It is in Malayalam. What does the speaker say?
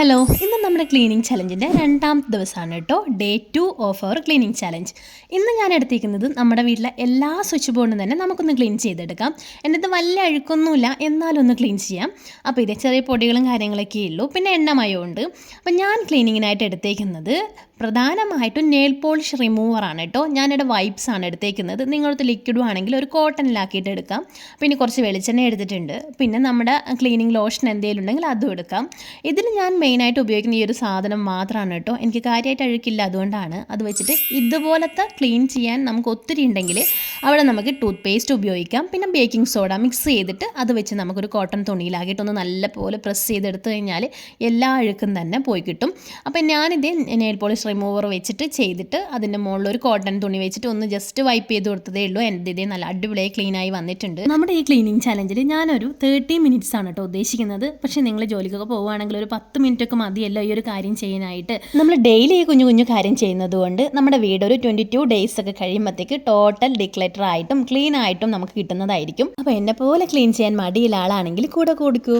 ഹലോ ഇന്ന് നമ്മുടെ ക്ലീനിങ് ചലഞ്ചിന്റെ രണ്ടാമത്തെ ദിവസമാണ് കേട്ടോ. Day two of our cleaning challenge ഇന്ന് ഞാൻ എടുത്തിരിക്കുന്നത് നമ്മുടെ വീട്ടിലെ എല്ലാ സ്വിച്ച് ബോർഡും തന്നെ നമുക്കൊന്ന് ക്ലീൻ ചെയ്തെടുക്കാം. എന്റെ അത് വലിയ അഴുക്കൊന്നുമില്ല എന്നാലും ഒന്ന് ക്ലീൻ ചെയ്യാം. അപ്പോൾ ഇതേ ചെറിയ പൊടികളും കാര്യങ്ങളൊക്കെ ഉള്ളൂ. പിന്നെ എണ്ണമയമുണ്ട് അപ്പോൾ ഞാൻ ക്ലീനിങ്ങിനായിട്ട് എടുത്തേക്കുന്നത് പ്രധാനമായിട്ടും നെയിൽ പോളിഷ് റിമൂവറാണ് കേട്ടോ ഞാനിവിടെ വൈപ്സ് ആണ് എടുത്തേക്കുന്നത്. നിങ്ങളടുത്ത് ലിക്വിഡും ആണെങ്കിൽ ഒരു കോട്ടണിലാക്കിയിട്ട് എടുക്കാം. പിന്നെ കുറച്ച് വെളിച്ചെണ്ണ എടുത്തിട്ടുണ്ട്. പിന്നെ നമ്മുടെ ക്ലീനിങ് ലോഷൻ എന്തെങ്കിലും ഉണ്ടെങ്കിൽ അതും എടുക്കാം. ഇതിൽ ഞാൻ മെയിനായിട്ട് ഉപയോഗിക്കുന്ന ഈ ഒരു സാധനം മാത്രമാണ് കേട്ടോ എനിക്ക് കാര്യമായിട്ട് അഴുക്കില്ല അതുകൊണ്ടാണ്. അത് വെച്ചിട്ട് ഇതുപോലത്തെ ക്ലീൻ ചെയ്യാൻ നമുക്ക് ഒത്തിരി ഉണ്ടെങ്കിൽ അവിടെ നമുക്ക് ടൂത്ത് പേസ്റ്റ് ഉപയോഗിക്കാം. പിന്നെ ബേക്കിംഗ് സോഡ മിക്സ് ചെയ്തിട്ട് അത് വെച്ച് നമുക്കൊരു കോട്ടൺ തുണിയിലാക്കിയിട്ടൊന്ന് നല്ലപോലെ പ്രസ് ചെയ്തെടുത്ത് കഴിഞ്ഞാൽ എല്ലാ അഴുക്കും തന്നെ പോയി കിട്ടും. അപ്പം ഞാനിത് നെയിൽ പോളിഷ് റിമൂവർ വെച്ചിട്ട് ചെയ്തിട്ട് അതിന്റെ മുകളിൽ ഒരു കോട്ടൺ തുണി വെച്ചിട്ട് ഒന്ന് ജസ്റ്റ് വൈപ്പ് ചെയ്ത് കൊടുത്തതേ ഉള്ളൂ. എന്റെ ഇതേ നല്ല അടിപൊളിയായി ക്ലീനായി വന്നിട്ടുണ്ട്. നമ്മുടെ ഈ ക്ലീനിങ് ചലഞ്ചിൽ ഞാനൊരു തേർട്ടി മിനിറ്റ്സ് ആണ് കേട്ടോ ഉദ്ദേശിക്കുന്നത്. പക്ഷേ നിങ്ങൾ ജോലിക്കൊക്കെ പോവുകയാണെങ്കിൽ ഒരു പത്ത് മിനിറ്റ് ഒക്കെ മതിയല്ലോ ഈ ഒരു കാര്യം ചെയ്യാനായിട്ട്. നമ്മൾ ഡെയിലി ഈ കുഞ്ഞു കുഞ്ഞു കാര്യം ചെയ്യുന്നത് കൊണ്ട് നമ്മുടെ വീട് ഒരു ട്വന്റി ടു ഡേയ്സ് ഒക്കെ കഴിയുമ്പോഴത്തേക്ക് ടോട്ടൽ ഡിക്ലേറ്റർ ആയിട്ടും ക്ലീൻ ആയിട്ടും നമുക്ക് കിട്ടുന്നതായിരിക്കും. അപ്പോൾ എന്നെ പോലെ ക്ലീൻ ചെയ്യാൻ മടിയുള്ള ആളാണെങ്കിൽ കൂടെ കൊടുക്കൂ.